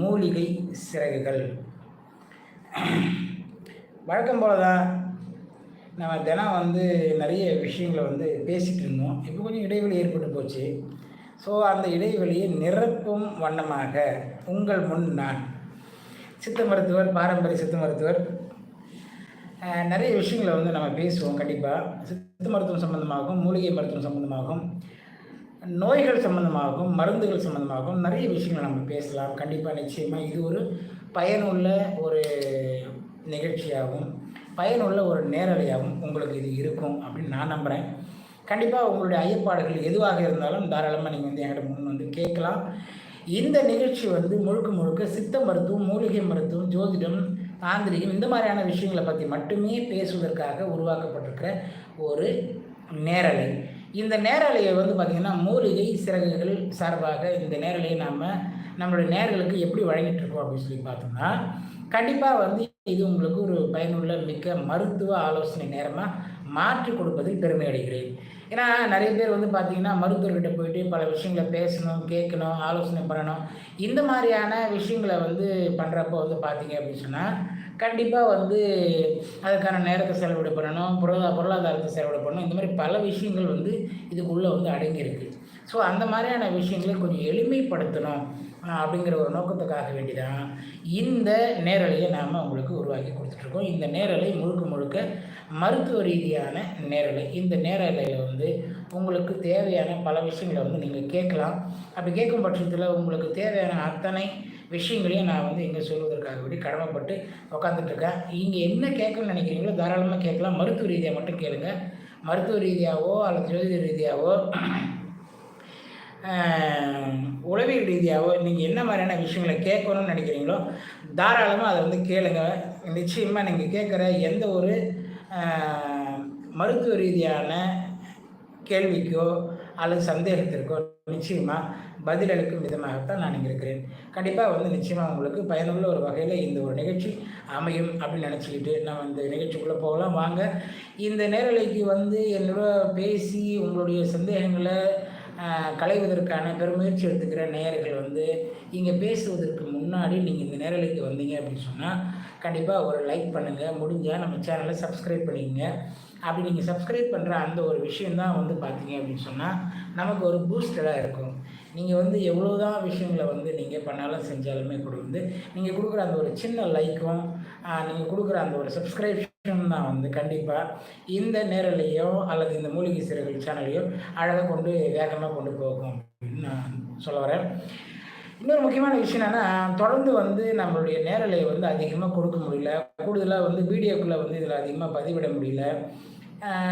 மூலிகை சிறகுகள். வழக்கம் போல தான் நம்ம தினம் வந்து நிறைய விஷயங்களை வந்து பேசிகிட்டு இருந்தோம். இப்போ கொஞ்சம் இடைவெளி ஏற்பட்டு போச்சு. ஸோ அந்த இடைவெளியை நிரப்பும் வண்ணமாக உங்கள் முன் நான் சித்த மருத்துவர் பாரம்பரிய சித்த மருத்துவர் நிறைய விஷயங்களை வந்து நம்ம பேசுவோம் கண்டிப்பாக சித்த மருத்துவம் சம்மந்தமாகவும் மூலிகை மருத்துவம் சம்மந்தமாகவும் நோய்கள் சம்மந்தமாகவும் மருந்துகள் சம்மந்தமாகவும் நிறைய விஷயங்களை நம்ம பேசலாம். கண்டிப்பாக நிச்சயமாக இது ஒரு பயனுள்ள ஒரு நிகழ்ச்சியாகவும் பயனுள்ள ஒரு நேரலையாகவும் உங்களுக்கு இது இருக்கும் அப்படின்னு நான் நம்புகிறேன் கண்டிப்பாக உங்களுடைய ஐயப்பாடுகள் எதுவாக இருந்தாலும் தாராளமாக நீங்கள் வந்து என்கிட்ட முன் வந்து கேட்கலாம். இந்த நிகழ்ச்சி வந்து முழுக்க முழுக்க சித்த மருத்துவம் மூலிகை மருத்துவம் ஜோதிடம் தாந்திரிகம் இந்த மாதிரியான விஷயங்களை பற்றி மட்டுமே பேசுவதற்காக உருவாக்கப்பட்டிருக்கிற ஒரு நேரலை. இந்த நேரலையை வந்து பார்த்திங்கன்னா மூலிகை சிறகுகள் சார்பாக இந்த நேரலையை நாம் நம்மளுடைய நேர்களுக்கு எப்படி வழங்கிட்டு இருக்கோம் அப்படின்னு சொல்லி பார்த்தோம்னா கண்டிப்பாக வந்து இது உங்களுக்கு ஒரு பயனுள்ள மிக்க மருத்துவ ஆலோசனை நேரமாக மாற்றி கொடுப்பதில் பெருமை அடைகிறேன். ஏன்னா நிறைய பேர் வந்து பார்த்தீங்கன்னா மருத்துவர்கிட்ட போயிட்டு பல விஷயங்களை பேசணும் கேட்கணும் ஆலோசனை பண்ணணும். இந்த மாதிரியான விஷயங்களை வந்து பண்ணுறப்போ வந்து பார்த்தீங்க அப்படின்னு சொன்னால் கண்டிப்பாக வந்து அதுக்கான நேரத்தை செலவிட பண்ணணும் பொருளா பொருளாதாரத்தை செலவிட பண்ணணும். இந்த மாதிரி பல விஷயங்கள் வந்து இதுக்குள்ளே வந்து அடங்கியிருக்கு. ஸோ அந்த மாதிரியான விஷயங்களை கொஞ்சம் எளிமைப்படுத்தணும். அப்படிங்கிற ஒரு நோக்கத்துக்காக வேண்டிதான் இந்த நேரலையை நாம் உங்களுக்கு உருவாக்கி கொடுத்துட்ருக்கோம். இந்த நேரலை முழுக்க முழுக்க மருத்துவ ரீதியான நேரலை. இந்த நேரலையில் வந்து உங்களுக்கு தேவையான பல விஷயங்களை வந்து நீங்கள் கேட்கலாம். அப்படி கேட்கும் பட்சத்தில் உங்களுக்கு தேவையான அத்தனை விஷயங்களையும் நான் வந்து இங்கே சொல்வதற்காக வேண்டி கடமைப்பட்டு உக்காந்துட்ருக்கேன். இங்கே என்ன கேட்கணும்னு நினைக்கிறீங்களோ தாராளமாக கேட்கலாம். மருத்துவ ரீதியாக மட்டும் கேளுங்கள் மருத்துவ ரீதியாகவோ அல்லது ஜோதிட ரீதியாகவோ உளவியல் ரீதியாகவோ நீங்கள் என்ன மாதிரியான விஷயங்களை கேட்கணும்னு நினைக்கிறீங்களோ தாராளமாக அதை வந்து கேளுங்க. நிச்சயமாக நீங்கள் கேட்குற எந்த ஒரு மருத்துவ ரீதியான கேள்விக்கோ அல்லது சந்தேகத்திற்கோ நிச்சயமாக பதிலளிக்கும் விதமாகத்தான் நான் இங்கே இருக்கிறேன். கண்டிப்பாக வந்து நிச்சயமாக உங்களுக்கு பயனுள்ள ஒரு வகையில் இந்த ஒரு நிகழ்ச்சி அமையும் அப்படின்னு நினச்சிக்கிட்டு நம்ம இந்த நிகழ்ச்சிக்குள்ளே போகலாம். வாங்க. இந்த நேரலைக்கு வந்து என்னோட பேசி உங்களுடைய சந்தேகங்களை களைவதற்கான பெருமுயற்சி எடுத்துக்கிற நேயர்கள் வந்து இங்கே பேசுவதற்கு முன்னாடி நீங்கள் இந்த நேரலைக்கு வந்தீங்க அப்படின்னு சொன்னால் கண்டிப்பாக ஒரு லைக் பண்ணுங்கள் முடிஞ்சால் நம்ம சேனலை சப்ஸ்கிரைப் பண்ணிக்கோங்க. அப்படி நீங்கள் சப்ஸ்கிரைப் பண்ணுற அந்த ஒரு விஷயந்தான் வந்து பார்த்தீங்க அப்படின்னு சொன்னால் நமக்கு ஒரு பூஸ்டடாக இருக்கும். நீங்கள் வந்து எவ்வளோ தான் விஷயங்களை வந்து நீங்கள் பண்ணாலும் செஞ்சாலுமே கூட வந்து நீங்கள் கொடுக்குற அந்த ஒரு சின்ன லைக்கும் நீங்கள் கொடுக்குற அந்த ஒரு சப்ஸ்கிரிப்ஷன் தான் வந்து கண்டிப்பாக இந்த நேரலையோ அல்லது இந்த மூலிகை சிறகுகள் சேனலையோ அழகாக கொண்டு வேகமாக கொண்டு போகும் அப்படின்னு நான் சொல்ல வரேன். இன்னொரு முக்கியமான விஷயம் என்னென்னா தொடர்ந்து வந்து நம்மளுடைய நேரலையை வந்து அதிகமாக கொடுக்க முடியல. கூடுதலாக வந்து வீடியோக்குள்ளே வந்து இதில் அதிகமாக பதிவிட முடியல.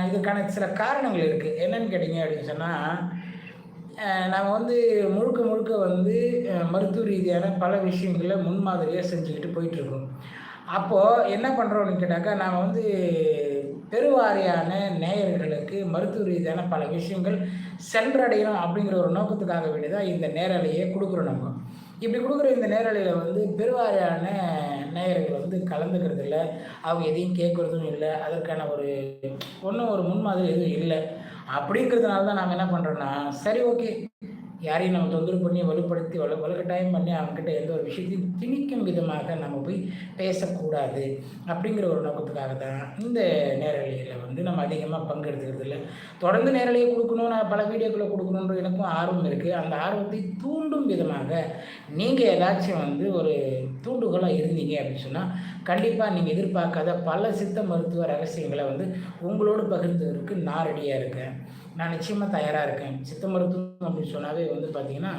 இதுக்கான சில காரணங்கள் இருக்குது என்னென்னு கேட்டிங்க அப்படின்னு சொன்னால் நம்ம வந்து முழுக்க முழுக்க வந்து மருத்துவ ரீதியான பல விஷயங்களை முன்மாதிரியாக செஞ்சுக்கிட்டு போயிட்டுருக்கோம் அப்போது என்ன பண்ணுறோம்னு கேட்டாக்கா நாம் வந்து பெருவாரியான நேயர்களுக்கு மருத்துவ ரீதியான பல விஷயங்கள் சென்றடையணும் அப்படிங்கிற ஒரு நோக்கத்துக்காக வேண்டியதான் இந்த நேரலையை கொடுக்குறோம் நம்ம. இப்படி கொடுக்குற இந்த நேரலையில் வந்து பெருவாரியான நேயர்கள் வந்து கலந்துக்கிறது இல்லை அவங்க எதையும் கேட்குறதும் இல்லை. அதற்கான ஒரு ஒன்றும் ஒரு முன்மாதிரி எதுவும் இல்லை. அப்படிங்கிறதுனால தான் நாங்கள் என்ன பண்ணுறோன்னா சரி ஓகே. யாரையும் நம்ம தொந்தரவு பண்ணி வலுப்படுத்தி வலு வலுக்கட்டாயம் பண்ணி அவங்ககிட்ட எந்த ஒரு விஷயத்தையும் திணிக்கும் விதமாக நம்ம போய் பேசக்கூடாது அப்படிங்கிற ஒரு நோக்கத்துக்காக தான் இந்த நேரலையில் வந்து நம்ம அதிகமாக பங்கெடுத்துக்கிறது இல்லை. தொடர்ந்து நேரலையை கொடுக்கணும் நான் பல வீடியோக்களை கொடுக்கணுன்ற எனக்கும் ஆர்வம் இருக்குது அந்த ஆர்வத்தை தூண்டும் விதமாக நீங்கள் ஏதாச்சும் வந்து ஒரு தூண்டுகோலாக இருந்தீங்க அப்படின்னு சொன்னால் கண்டிப்பாக நீங்கள் எதிர்பார்க்காத பல சித்த மருத்துவ ரகசியங்களை வந்து உங்களோடு பகிர்ந்ததற்கு நான் ரெடியாக இருக்கேன். நான் நிச்சயமாக தயாராக இருக்கேன். சித்த மருத்துவம் அப்படின்னு சொன்னாவே வந்து பார்த்திங்கன்னா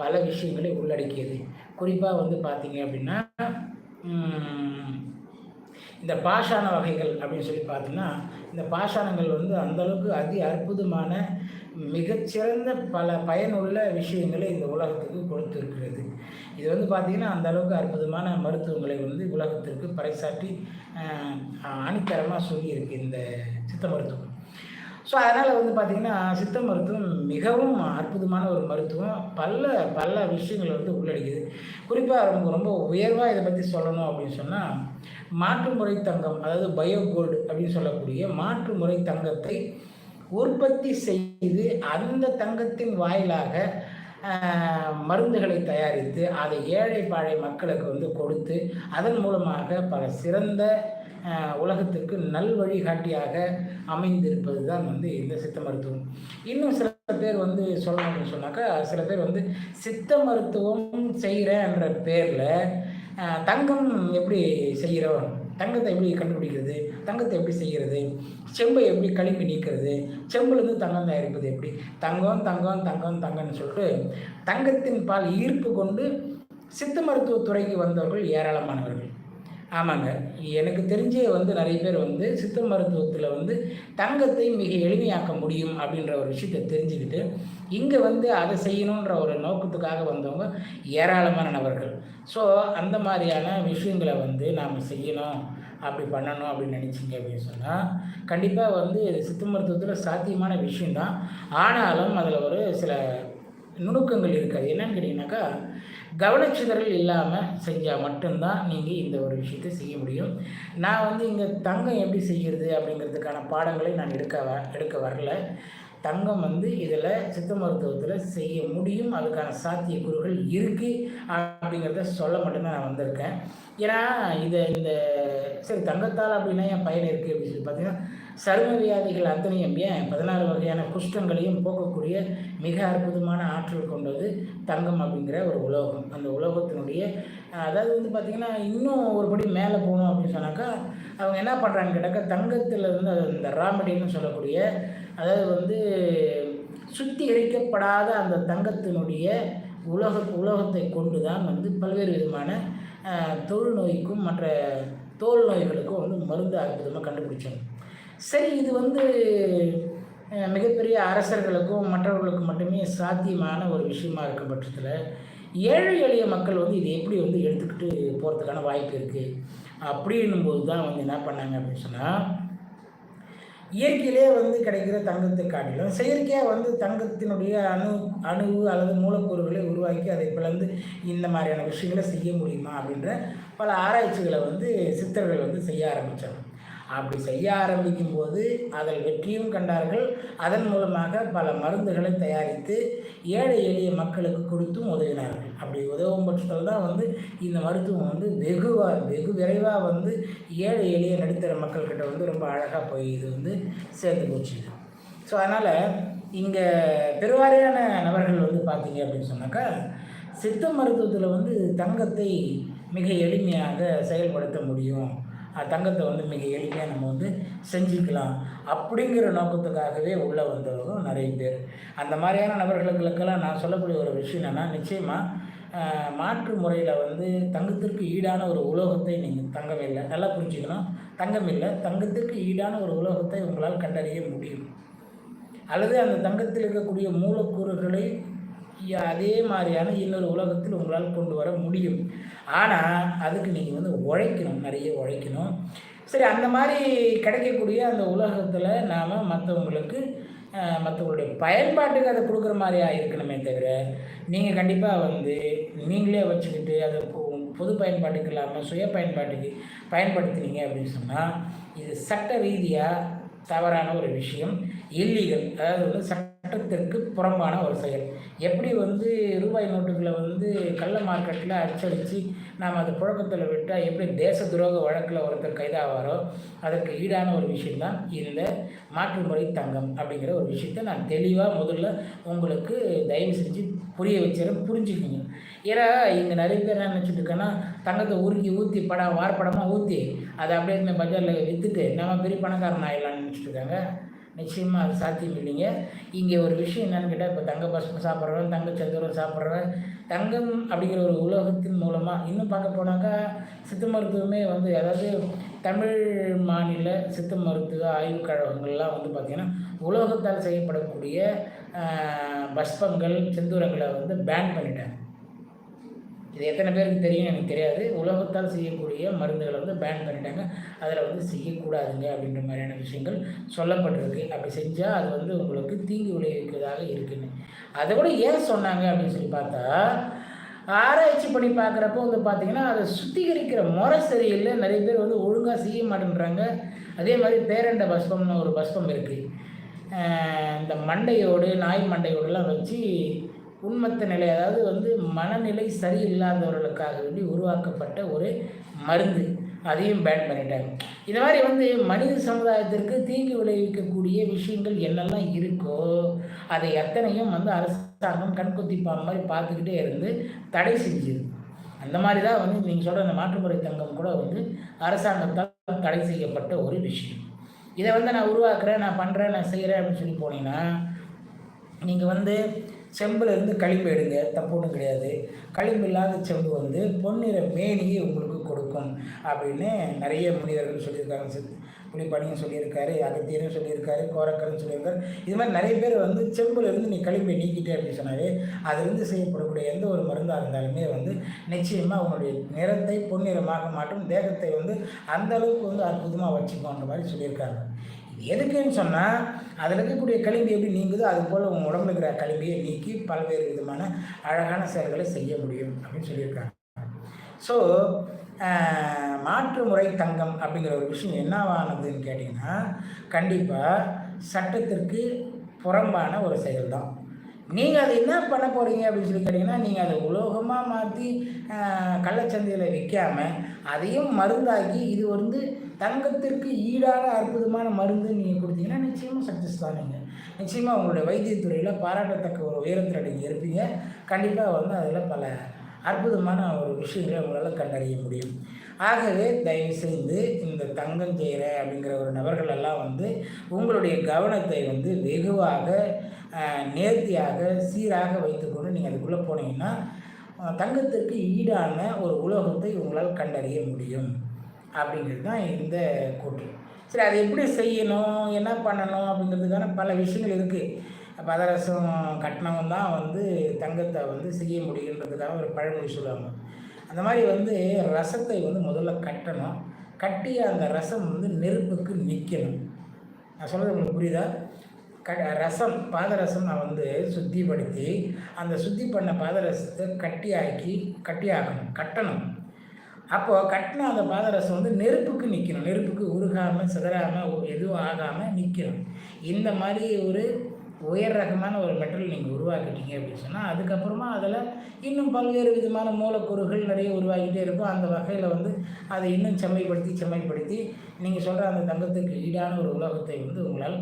பல விஷயங்களை உள்ளடக்கியது. குறிப்பாக வந்து பார்த்திங்க அப்படின்னா இந்த பாஷாண வகைகள் அப்படின்னு சொல்லி பார்த்தீங்கன்னா இந்த பாஷாணங்கள் வந்து அந்தளவுக்கு அதி அற்புதமான மிகச்சிறந்த பல பயனுள்ள விஷயங்களை இந்த உலகத்துக்கு கொடுத்துருக்கிறது. இது வந்து பார்த்திங்கன்னா அந்த அளவுக்கு அற்புதமான மருத்துவங்களை வந்து உலகத்திற்கு பறைசாற்றி அணித்தரமாக சொல்லியிருக்கு இந்த சித்த மருத்துவம். ஸோ அதனால் வந்து பார்த்திங்கன்னா சித்த மருத்துவம் மிகவும் அற்புதமான ஒரு மருத்துவம். பல பல விஷயங்களை வந்து உள்ளடக்கிது குறிப்பாக நமக்கு ரொம்ப உயர்வாக இதை பற்றி சொல்லணும் அப்படின்னு சொன்னால் மாற்று முறை தங்கம் அதாவது பயோ கோல்டு அப்படின்னு சொல்லக்கூடிய மாற்று முறை தங்கத்தை உற்பத்தி செய்து அந்த தங்கத்தின் வாயிலாக மருந்துகளை தயாரித்து அதை ஏழை பாழை மக்களுக்கு வந்து கொடுத்து அதன் மூலமாக பல சிறந்த உலகத்திற்கு உலகத்துக்கு நல் வழிகாட்டியாக அமைந்திருப்பது தான் வந்து இந்த சித்த மருத்துவம். இன்னும் சில பேர் வந்து சொல்லணும்னு சொன்னாக்கா சில பேர் வந்து சித்த மருத்துவம் செய்கிறேன்ற பேரில் தங்கம் எப்படி செய்கிறோம் தங்கத்தை எப்படி கண்டுபிடிக்கிறது? தங்கத்தை எப்படி செய்கிறது செம்பை எப்படி கழுவி நீக்கிறது? செம்புலேருந்து தங்கம் தயாரிப்பது எப்படி? தங்கம் தங்கம் தங்கம் தங்கம்னு சொல்லிட்டு தங்கத்தின் பால் ஈர்ப்பு கொண்டு சித்த மருத்துவத்துறைக்கு வந்தவர்கள் ஏராளமானவர்கள். ஆமாங்க. எனக்கு தெரிஞ்ச வந்து நிறைய பேர் வந்து சித்த மருத்துவத்தில் வந்து தங்கத்தை மிக எளிமையாக்க முடியும் அப்படின்ற ஒரு விஷயத்தை தெரிஞ்சுக்கிட்டு இங்கே வந்து அதை செய்யணுன்ற ஒரு நோக்கத்துக்காக வந்தவங்க ஏராளமான நபர்கள். ஸோ அந்த மாதிரியான விஷயங்களை வந்து நாம் செய்யணும் அப்படி பண்ணணும் அப்படின்னு நினச்சிங்க அப்படின்னு சொன்னால் கண்டிப்பாக வந்து சித்த மருத்துவத்தில் சாத்தியமான விஷயந்தான் ஆனாலும் அதில் ஒரு சில நுணுக்கங்கள் இருக்காது என்னன்னு கேட்டிங்கனாக்கா கவனச்சிதறல் இல்லாமல் செஞ்சால் மட்டும்தான் நீங்கள் இந்த ஒரு விஷயத்தை செய்ய முடியும். நான் வந்து இங்கே தங்கம் எப்படி செய்கிறது அப்படிங்கிறதுக்கான பாடங்களை நான் எடுக்க வ எடுக்க வரல. தங்கம் வந்து இதில் சித்த மருத்துவத்தில் செய்ய முடியும். அதுக்கான சாத்தியக்கூறுகள் இருக்குது அப்படிங்கிறத சொல்ல மட்டும்தான் நான் வந்திருக்கேன். ஏன்னா இதை இந்த சரி தங்கத்தால் அப்படின்னா என் பயன் இருக்குது அப்படின்னு சொல்லி பார்த்தீங்கன்னா சரும வியாதிகள் அத்தனையும் ஏன்? பதினாறு வகையான குஷ்டங்களையும் போக்கக்கூடிய மிக அற்புதமான ஆற்றல் கொண்டது தங்கம் அப்படிங்கிற ஒரு உலோகம். அந்த உலோகத்தினுடைய அதாவது வந்து பார்த்திங்கன்னா இன்னும் ஒரு படி மேலே போகணும் அப்படின்னு சொன்னாக்கா அவங்க என்ன பண்ணுறாங்கன்னு கேட்டாக்கா தங்கத்தில் இருந்து அது இந்த ராமடின்னு சொல்லக்கூடிய அதாவது வந்து சுத்திகரிக்கப்படாத அந்த தங்கத்தினுடைய உலக உலோகத்தை கொண்டு தான் வந்து பல்வேறு விதமான தொழு நோய்க்கும் மற்ற தோல் நோய்களுக்கும் வந்து மருந்து அற்புதமாக கண்டுபிடிச்சாங்க. சரி இது வந்து மிகப்பெரிய அரசர்களுக்கும் மற்றவர்களுக்கும் மட்டுமே சாத்தியமான ஒரு விஷயமா இருக்க பட்சத்தில் ஏழை எளிய மக்கள் வந்து இதை எப்படி வந்து எடுத்துக்கிட்டு போகிறதுக்கான வாய்ப்பு இருக்குது அப்படின்னும் போது தான் வந்து என்ன பண்ணாங்க அப்படின்னு சொன்னால் இயற்கையிலே வந்து கிடைக்கிற தங்கத்தை காட்டிலும் செயற்கையாக வந்து தங்கத்தினுடைய அணு அணு அல்லது மூலக்கூறுகளை உருவாக்கி அதை பிளந்து இந்த மாதிரியான விஷயங்களை செய்ய முடியுமா அப்படின்ற பல ஆராய்ச்சிகளை வந்து சித்தர்கள் வந்து செய்ய ஆரம்பித்தாங்க அப்படி செய்ய ஆரம்பிக்கும் போது அதில் வெற்றியும் கண்டார்கள். அதன் மூலமாக பல மருந்துகளை தயாரித்து ஏழை எளிய மக்களுக்கு கொடுத்தும் உதவினார்கள். அப்படி உதவும் பட்சத்தில் தான் வந்து இந்த மருத்துவம் வந்து வெகுவாக வெகு விரைவாக வந்து ஏழை எளிய நடுத்தர மக்கள்கிட்ட வந்து ரொம்ப அழகாக போய் இது வந்து சேர்ந்து போச்சு. ஸோ அதனால் இங்கே பெருவாரியான நபர்கள் வந்து பார்த்தீங்க அப்படின்னு சொன்னாக்கா சித்த மருத்துவத்தில் வந்து தங்கத்தை மிக எளிமையாக செயல்படுத்த முடியும். தங்கத்தை வந்து மிக எளிமையாக நம்ம வந்து செஞ்சுக்கலாம் அப்படிங்கிற நோக்கத்துக்காகவே உள்ளே வந்தவங்க நிறைய பேர். அந்த மாதிரியான நபர்களுக்கெல்லாம் நான் சொல்லக்கூடிய ஒரு விஷயம் என்னென்னா நிச்சயமாக மாற்று முறையில் வந்து தங்கத்திற்கு ஈடான ஒரு உலோகத்தை நீங்கள் தங்கம் இல்லை நல்லா புரிஞ்சுக்கணும். தங்கம் இல்லை தங்கத்திற்கு ஈடான ஒரு உலோகத்தை உங்களால் கண்டறிய முடியும். அல்லது அந்த தங்கத்தில் இருக்கக்கூடிய மூலக்கூறுகளை அதே மாதிரியான இன்னொரு உலகத்தில் உங்களால் கொண்டு வர முடியும். ஆனால் அதுக்கு நீங்கள் வந்து உழைக்கணும் நிறைய உழைக்கணும். சரி அந்த மாதிரி கிடைக்கக்கூடிய அந்த உலகத்தில் நாம் மற்றவங்களுக்கு மற்றவங்களுடைய பயன்பாட்டுக்கு அதை கொடுக்குற மாதிரியா இருக்கணுமே தவிர நீங்கள் கண்டிப்பாக வந்து நீங்களே வச்சுக்கிட்டு அதை பொது பயன்பாட்டுக்கு இல்லாமல் சுய பயன்பாட்டுக்கு பயன்படுத்துனீங்க அப்படின்னு சொன்னால் இது சட்ட ரீதியாக தவறான ஒரு விஷயம் இல்லீகல். அதாவது வந்து சட்ட சட்டத்திற்கு புறம்பான ஒரு செயல். எப்படி வந்து ரூபாய் நோட்டுகளை வந்து கள்ள மார்க்கெட்டில் அச்சடித்து நாம் அதை புழக்கத்தில் விட்டால் எப்படி தேச துரோக வழக்கில் ஒருத்தர் கைதாவாரோ அதற்கு ஈடான ஒரு விஷயந்தான் இந்த மாற்றுமுறை தங்கம் அப்படிங்கிற ஒரு விஷயத்தை நான் தெளிவாக முதல்ல உங்களுக்கு தயவு செஞ்சு புரிய வச்சிடும் புரிஞ்சுக்கிங்க. ஏன்னா இங்கே நிறைய பேர் என்ன நினச்சிட்டு இருக்கேன்னா தங்கத்தை உருக்கி ஊற்றி படம் வார்படமாக ஊற்றி அதை அப்படியே இந்த பஜாரில் விற்றுட்டு நம்ம பெரிய பணக்காரன் ஆகிடலாம்னு நினச்சிட்டு இருக்காங்க. நிச்சயமாக அது சாத்தியம் இல்லைங்க. இங்கே ஒரு விஷயம் என்னென்னு கேட்டால் இப்போ தங்க பஸ்மம் சாப்பிட்றவன் தங்க சதுரம் சாப்பிட்றவன் தங்கம் அப்படிங்கிற ஒரு உலோகத்தின் மூலமாக இன்னும் பார்க்க போனாக்கா சித்த மருத்துவமே வந்து அதாவது தமிழ் மாநில சித்த மருத்துவ ஆய்வுக் கழகங்கள்லாம் வந்து பார்த்திங்கன்னா உலோகத்தால் செய்யப்படக்கூடிய பஸ்பங்கள் செந்தூரங்களை வந்து பேன் பண்ணிட்டாங்க. இது எத்தனை பேருக்கு தெரியும் எனக்கு தெரியாது. உலகத்தால் செய்யக்கூடிய மருந்துகளை வந்து பேன் பண்ணிட்டாங்க. அதில் வந்து செய்யக்கூடாதுங்க அப்படின்ற மாதிரியான விஷயங்கள் சொல்லப்பட்டிருக்கு. அப்படி செஞ்சால் அது வந்து உங்களுக்கு தீங்கு விளைவிக்கிறதாக இருக்குன்னு அதை கூட ஏன் சொன்னாங்க அப்படின்னு சொல்லி பார்த்தா ஆராய்ச்சி பண்ணி பார்க்குறப்போ வந்து பார்த்திங்கன்னா அதை சுத்திகரிக்கிற முறை சரியில்லை. நிறைய பேர் வந்து ஒழுங்காக செய்ய மாட்டேன்றாங்க. அதே மாதிரி பேரண்ட பஸ்பம்னு ஒரு பஸ்பம் இருக்குது இந்த மண்டையோடு நாய் மண்டையோடுலாம் வச்சு உண்மத்த நிலை அதாவது வந்து மனநிலை சரியில்லாதவர்களுக்காக வேண்டி உருவாக்கப்பட்ட ஒரு மருந்து. அதையும் பேன் பண்ணிட்டாங்க. இந்த மாதிரி வந்து மனித சமுதாயத்திற்கு தீங்கு விளைவிக்கக்கூடிய விஷயங்கள் என்னெல்லாம் இருக்கோ அதை எத்தனையும் வந்து அரசாங்கம் கண்கொத்தி மாதிரி பார்த்துக்கிட்டே இருந்து தடை செஞ்சுது. அந்த மாதிரி தான் வந்து நீங்கள் சொல்கிற அந்த மாற்றுமுறை தங்கம் கூட வந்து அரசாங்கத்தால் தடை செய்யப்பட்ட ஒரு விஷயம். இதை வந்து நான் உருவாக்குறேன் நான் பண்ணுறேன் நான் செய்கிறேன் அப்படின்னு சொல்லி போனீங்கன்னா நீங்கள் வந்து செம்பில் இருந்து களிம்பு எடுங்க. தப்பு ஒன்றும் கிடையாது. களிம்பு இல்லாத செம்பு வந்து பொன்னிற மேனியை உங்களுக்கு கொடுக்கும் அப்படின்னு நிறைய முனிவர்கள் சொல்லியிருக்காங்க. புலிப்பாணியும் சொல்லியிருக்காரு அகத்தியரும் சொல்லியிருக்காரு கோரக்கரும் சொல்லியிருக்காரு. இது மாதிரி நிறைய பேர் வந்து செம்பில் இருந்து நீ கழிப்பை நீக்கிட்டே அப்படின்னு சொன்னாலே அதுலேருந்து செய்யப்படக்கூடிய எந்த ஒரு மருந்தாக இருந்தாலுமே வந்து நிச்சயமாக அவனுடைய நிறத்தை பொன்னிறமாக மாற்றும். தேகத்தை வந்து அந்த அளவுக்கு வந்து அற்புதமாக வச்சுக்கோன்ற மாதிரி சொல்லியிருக்காங்க. எதுக்குன்னு சொன்னால் அதில் இருக்கக்கூடிய களிம்பு எப்படி நீங்குதோ அது போல் உங்கள் உடம்புல இருக்கிற களிம்பியை நீக்கி பல்வேறு விதமான அழகான செயல்களை செய்ய முடியும் அப்படின்னு சொல்லியிருக்காங்க. ஸோ மாற்று முறை தங்கம் அப்படிங்கிற ஒரு விஷயம் என்னவானதுன்னு கேட்டிங்கன்னா கண்டிப்பாக சட்டத்திற்கு புறம்பான ஒரு செயல் தான் நீங்கள் அதை என்ன பண்ண போகிறீங்க அப்படின்னு சொல்லி கேட்டிங்கன்னா நீங்கள் அதை உலோகமாக மாற்றி கள்ளச்சந்தையில் விற்காமல் அதையும் மருந்தாக்கி இது வந்து தங்கத்திற்கு ஈடான அற்புதமான மருந்து நீங்கள் கொடுத்தீங்கன்னா நிச்சயமாக சக்ஸஸ் தான் நீங்கள் நிச்சயமாக உங்களுடைய வைத்தியத்துறையில் பாராட்டத்தக்க ஒரு உயரத்தில் நீங்கள் இருப்பீங்க. கண்டிப்பாக வந்து அதில் பல அற்புதமான ஒரு விஷயங்களை உங்களால் கண்டறிய முடியும். ஆகவே தயவு செய்து இந்த தங்கம் செய்கிற அப்படிங்கிற ஒரு நபர்களெல்லாம் வந்து உங்களுடைய கவனத்தை வந்து வெகுவாக நேர்த்தியாக சீராக வைத்துக்கொண்டு நீங்கள் அதுக்குள்ளே போனீங்கன்னா தங்கத்திற்கு ஈடான ஒரு உலோகத்தை உங்களால் கண்டறிய முடியும். அப்படிங்கிறது தான் இந்த கூற்று. சரி அதை எப்படி செய்யணும்? என்ன பண்ணணும்? அப்படிங்கிறதுக்கான பல விஷயங்கள் இருக்குது பதரசம் கட்டணம் தான் வந்து தங்கத்தை வந்து செய்ய முடியுன்றதுக்காக ஒரு பழமொழி சொல்லுவாங்க. அந்த மாதிரி வந்து ரசத்தை வந்து முதல்ல கட்டணும். கட்டி அந்த ரசம் வந்து நெருப்புக்கு நிற்கணும் நான் சொல்கிறது உங்களுக்கு புரியுதா? க ரசம் பாதரசம் நான் வந்து சுத்திப்படுத்தி அந்த சுத்தி பண்ண பாதரசத்தை கட்டியாக்கி கட்டியாகணும் கட்டணும். அப்போது கட்டின அந்த பாதரசம் வந்து நெருப்புக்கு நிற்கணும் நெருப்புக்கு உருகாமல் சிதறாமல் எதுவும் ஆகாமல் நிற்கணும் இந்த மாதிரி ஒரு உயர் ரகமான ஒரு மெட்டல் நீங்கள் உருவாக்கிட்டீங்க அப்படின்னு சொன்னால் அதுக்கப்புறமா அதில் இன்னும் பல்வேறு விதமான மூலக்கூறுகள் நிறைய உருவாகிட்டே இருக்கும். அந்த வகையில் வந்து அதை இன்னும் செம்மைப்படுத்தி செம்மைப்படுத்தி நீங்கள் சொல்கிற அந்த தங்கத்துக்கு ஈடான ஒரு உலகத்தை வந்து உங்களால்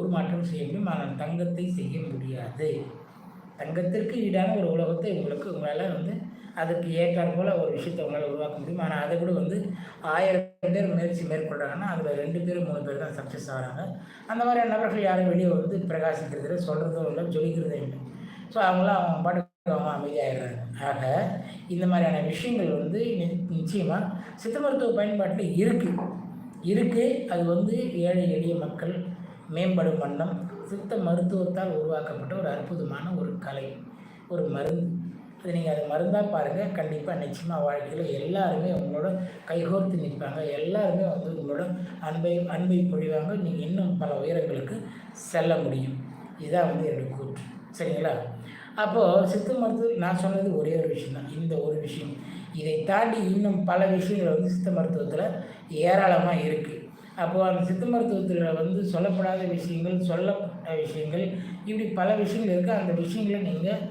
உருமாற்றம் செய்ய முடியும். ஆனால் தங்கத்தை செய்ய முடியாது. தங்கத்திற்கு ஈடான ஒரு உலகத்தை உங்களுக்கு உங்களால் வந்து அதுக்கு ஏற்றாற் போல் ஒரு விஷயத்தை உங்களால் உருவாக்க முடியும். ஆனால் அதை கூட வந்து ஆயிரம் பேர் முயற்சி மேற்கொள்கிறாங்கன்னா அதில் ரெண்டு பேர் மூணு பேர் தான் சக்ஸஸ் ஆகிறாங்க அந்த மாதிரியான நபர்கள் யாரும் வெளியே வந்து பிரகாசிக்கிறது சொல்கிறதும் இல்லை ஜொலிக்கிறதே இல்லை. ஸோ அவங்களாம் அவங்க பாட்டு அவங்க அமைதியாகிடுறாங்க ஆக இந்த மாதிரியான விஷயங்கள் வந்து நிச்சயமாக சித்த மருத்துவ பயன்பாட்டில் இருக்குது இருக்குது அது வந்து ஏழை எளிய மக்கள் மேம்படும் வண்ணம் சித்த மருத்துவத்தால் உருவாக்கப்பட்ட ஒரு அற்புதமான ஒரு கலை ஒரு மருந்து. அது நீங்கள் அதை மருந்தாக பாருங்கள் கண்டிப்பாக நிச்சயமாக வாழ்க்கையில் எல்லாருமே உங்களோட கைகோர்த்து நிற்பாங்க. எல்லாருமே வந்து உங்களோட அன்பை அன்பை பொழிவாங்க. நீங்கள் இன்னும் பல உயரங்களுக்கு செல்ல முடியும். இதுதான் வந்து என்னுடைய கூற்று. சரிங்களா? அப்போது சித்த மருத்துவம் நான் சொன்னது ஒரே ஒரு விஷயம் தான் இந்த ஒரு விஷயம். இதை தாண்டி இன்னும் பல விஷயங்கள் வந்து சித்த மருத்துவத்தில் ஏராளமாக இருக்குது அப்போது அந்த சித்த மருத்துவத்தில் வந்து சொல்லப்படாத விஷயங்கள் சொல்லப்பட்ட விஷயங்கள் இப்படி பல விஷயங்கள் இருக்குது அந்த விஷயங்களை நீங்கள்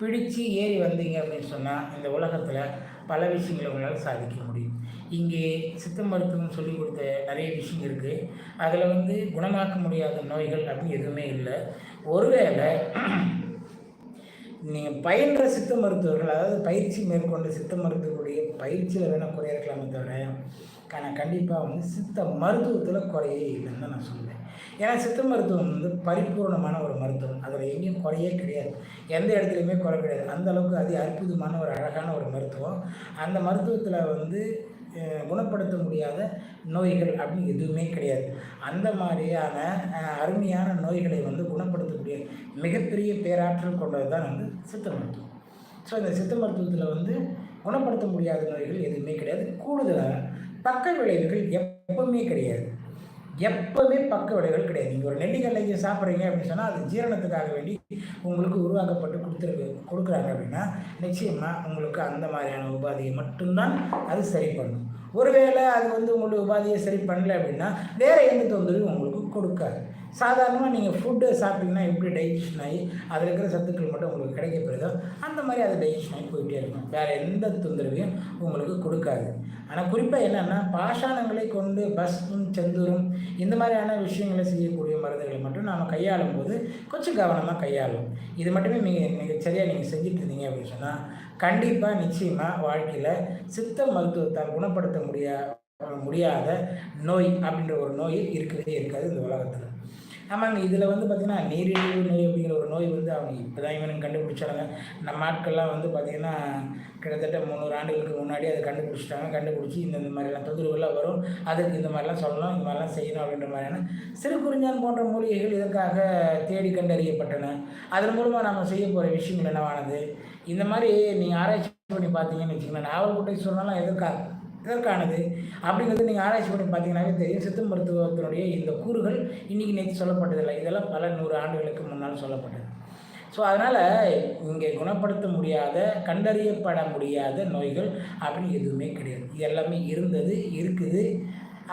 பிடிச்சு ஏறி வந்தீங்க அப்படின்னு சொன்னால் இந்த உலகத்தில் பல விஷயங்களை உங்களால் சாதிக்க முடியும். இங்கே சித்த மருத்துவம் சொல்லி கொடுத்த நிறைய விஷயம் இருக்குது அதில் வந்து குணமாக்க முடியாத நோய்கள் அப்படின்னு எதுவுமே இல்லை. ஒருவேளை நீங்கள் பயின்ற சித்த மருத்துவர்கள் அதாவது பயிற்சி மேற்கொண்ட சித்த மருத்துவர்களுடைய பயிற்சியில் வேணால் குறைய இருக்கலாமே தவிர ஆனால் கண்டிப்பாக வந்து சித்த மருத்துவத்தில் குறையே இல்லைன்னு தான் நான் சொல்லுவேன். ஏன்னா சித்த மருத்துவம் வந்து பரிபூர்ணமான ஒரு மருத்துவம். அதில் எங்கேயும் குறையே கிடையாது. எந்த இடத்துலையுமே குறை கிடையாது. அந்த அளவுக்கு அதி அற்புதமான ஒரு அழகான ஒரு மருத்துவம். அந்த மருத்துவத்தில் வந்து குணப்படுத்த முடியாத நோய்கள் அப்படின்னு எதுவுமே கிடையாது. அந்த மாதிரியான அருமையான நோய்களை வந்து குணப்படுத்தக்கூடிய மிகப்பெரிய பேராற்றல் கொண்டது தான் வந்து சித்த மருத்துவம். ஸோ இந்த சித்த மருத்துவத்தில் வந்து குணப்படுத்த முடியாத நோய்கள் எதுவுமே கிடையாது. கூடுதலாக பக்க விளைவுகள் எப்பவுமே கிடையாது. எப்போவுமே பக்க விளைவுகள் கிடையாது. நீங்கள் ஒரு நெல்லிக்கல்லையை சாப்பிட்றீங்க அப்படின்னு சொன்னால் அது ஜீரணத்துக்காக வேண்டி உங்களுக்கு உருவாக்கப்பட்டு கொடுத்துருக்கு கொடுக்குறாங்க அப்படின்னா நிச்சயமாக உங்களுக்கு அந்த மாதிரியான உபாதியை மட்டும்தான் அது சரி பண்ணும். ஒருவேளை அது வந்து உங்களுடைய உபாதியை சரி பண்ணல அப்படின்னா வேறு எந்த தொந்தரவும் உங்களுக்கு கொடுக்காது. சாதாரணமாக நீங்கள் ஃபுட்டு சாப்பிட்டீங்கன்னா எப்படி டைஜஷன் ஆகி அதில் இருக்கிற சத்துக்கள் மட்டும் உங்களுக்கு கிடைக்கப்படுதோ அந்த மாதிரி அது டைஜஷன் ஆகி போயிட்டே இருக்கும். வேறு எந்த தொந்தரவையும் உங்களுக்கு கொடுக்காது. ஆனால் குறிப்பாக என்னென்னா பாஷாணங்களை கொண்டு பஸ்மும் செந்தூரும் இந்த மாதிரியான விஷயங்களை செய்யக்கூடிய மருந்துகளை மட்டும் நாம் கையாளும் போது கொஞ்சம் கவனமாக கையாளும் இது மட்டுமே நீங்கள் நீங்கள் சரியாக நீங்கள் செஞ்சுட்டு இருந்தீங்க அப்படின்னு சொன்னால் கண்டிப்பாக நிச்சயமாக வாழ்க்கையில் சித்த மருத்துவத்தால் குணப்படுத்த முடியா முடியாத நோய் அப்படின்ற ஒரு நோய் இருக்கவே இருக்காது இந்த உலகத்தில். ஆமாங்க இதில் வந்து பார்த்திங்கன்னா நீரிழிவு நோய் அப்படிங்கிற ஒரு நோய் வந்து அவங்க இப்போ தான் இவனுங்க கண்டுபிடிச்சாங்க நம்ம ஆட்கள்லாம் வந்து பார்த்திங்கன்னா கிட்டத்தட்ட முந்நூறு ஆண்டுகளுக்கு முன்னாடி அதை கண்டுபிடிச்சிட்டாங்க. கண்டுபிடிச்சி இந்த மாதிரிலாம் தொந்தரவுகள்லாம் வரும். அதுக்கு இந்த மாதிரிலாம் சொல்லலாம் இந்த மாதிரிலாம் செய்யணும் அப்படின்ற மாதிரியான சிறு குறிஞ்சான் போன்ற மூலிகைகள் இதற்காக தேடி கண்டறியப்பட்டன. அதன் மூலமாக நம்ம செய்ய போகிற விஷயங்கள் என்னவானது? இந்த மாதிரி நீங்கள் ஆராய்ச்சி பண்ணி பார்த்தீங்கன்னு வச்சுக்கோங்களேன் நாவல்கோட்டை சொன்னாலும் எதற்காக? எதற்கானது அப்படிங்கிறது நீங்கள் ஆராய்ச்சி பண்ணி பார்த்தீங்கன்னாவே தெரியும். சித்த மருத்துவத்தினுடைய இந்த கூறுகள் இன்றைக்கி நேற்று சொல்லப்பட்டதில்லை. இதெல்லாம் பல நூறு ஆண்டுகளுக்கு முன்னால் சொல்லப்பட்டது. ஸோ அதனால் இங்கே குணப்படுத்த முடியாத கண்டறியப்பட முடியாத நோய்கள் அப்படின்னு எதுவுமே கிடையாது. இது எல்லாமே இருந்தது இருக்குது.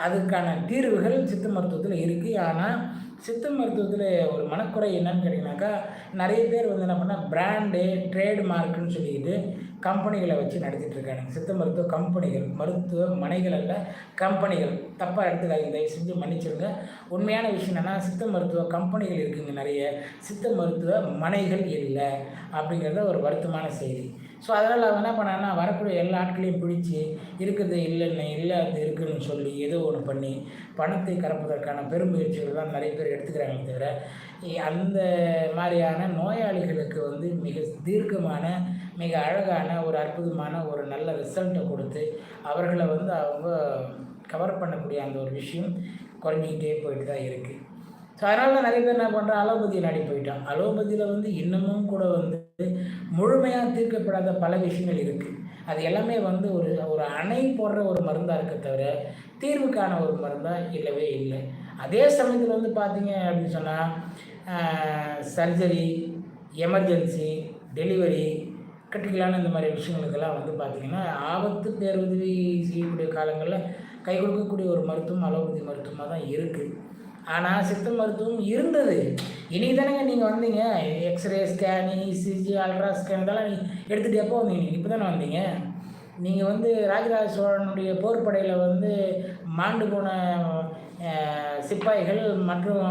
அதுக்கான தீர்வுகள் சித்த மருத்துவத்தில் இருக்குது ஆனால் சித்த மருத்துவத்தில் ஒரு மனக்குறை என்னன்னு கேட்டிங்கனாக்கா நிறைய பேர் வந்து என்ன பண்ணால் பிராண்டு ட்ரேட் மார்க்குன்னு சொல்லிக்கிட்டு கம்பெனிகளை வச்சு நடத்திட்டுருக்காங்க சித்த மருத்துவ கம்பெனிகள் மருத்துவ மனைகள் அல்ல கம்பெனிகள். தப்பாக எடுத்துக்காதீங்க தயவு செஞ்சு மன்னிச்சிருங்க. உண்மையான விஷயம் என்னென்னா சித்த மருத்துவ கம்பெனிகள் இருக்குங்க நிறைய. சித்த மருத்துவ மனைகள் இல்லை அப்படிங்கிறத ஒரு வருத்தமான செய்தி. ஸோ அதனால் அவன் என்ன பண்ணான்னா வரக்கூடிய எல்லா ஆட்களையும் பிடிச்சி இருக்கிறது இல்லைன்னு இல்லை அது இருக்குதுன்னு சொல்லி ஏதோ ஒன்று பண்ணி பணத்தை கறப்பதற்கான பெருமுயற்சிகள் தான் நிறைய பேர் எடுத்துக்கிறாங்களே தவிர அந்த மாதிரியான நோயாளிகளுக்கு வந்து மிக தீர்க்கமான மிக அழகான ஒரு அற்புதமான ஒரு நல்ல ரிசல்ட்டை கொடுத்து அவர்களை வந்து அவங்க கவர் பண்ணக்கூடிய அந்த ஒரு விஷயம் குறைஞ்சிக்கிட்டே போயிட்டு தான் இருக்குது ஸோ அதனால நிறைய பேர் என்ன பண்ணுறா அலோபதி நாடி போயிட்டான். அலோபதியில் வந்து இன்னமும் கூட வந்து முழுமையாக தீர்க்கப்படாத பல விஷயங்கள் இருக்குது அது எல்லாமே வந்து ஒரு ஒரு அணை போடுற ஒரு மருந்தாக இருக்க தவிர தீர்வுக்கான ஒரு மருந்தாக இல்லவே இல்லை. அதே சமயத்தில் வந்து பார்த்தீங்க அப்படின்னு சொன்னால் சர்ஜரி எமர்ஜென்சி டெலிவரி கிரிட்டிக்கலான இந்த மாதிரி விஷயங்களுக்கெல்லாம் வந்து பார்த்திங்கன்னா ஆபத்து பேருதவி செய்யக்கூடிய காலங்களில் கை கொடுக்கக்கூடிய ஒரு மருத்துவம் அலோபதி மருத்துவமாக தான் இருக்குது ஆனால் சித்த மருத்துவம் இருந்தது. இன்றைக்கி தானேங்க நீங்கள் வந்தீங்க x ray scan ECG ultra scan இதெல்லாம் எடுத்துகிட்டு எப்போ வந்தீங்க? நீங்கள் இப்போ தானே வந்தீங்க? நீங்கள் வந்து ராஜராஜ சோழனுடைய போர்ப்படையில் வந்து மாண்டு போன சிப்பாய்கள் மற்றும்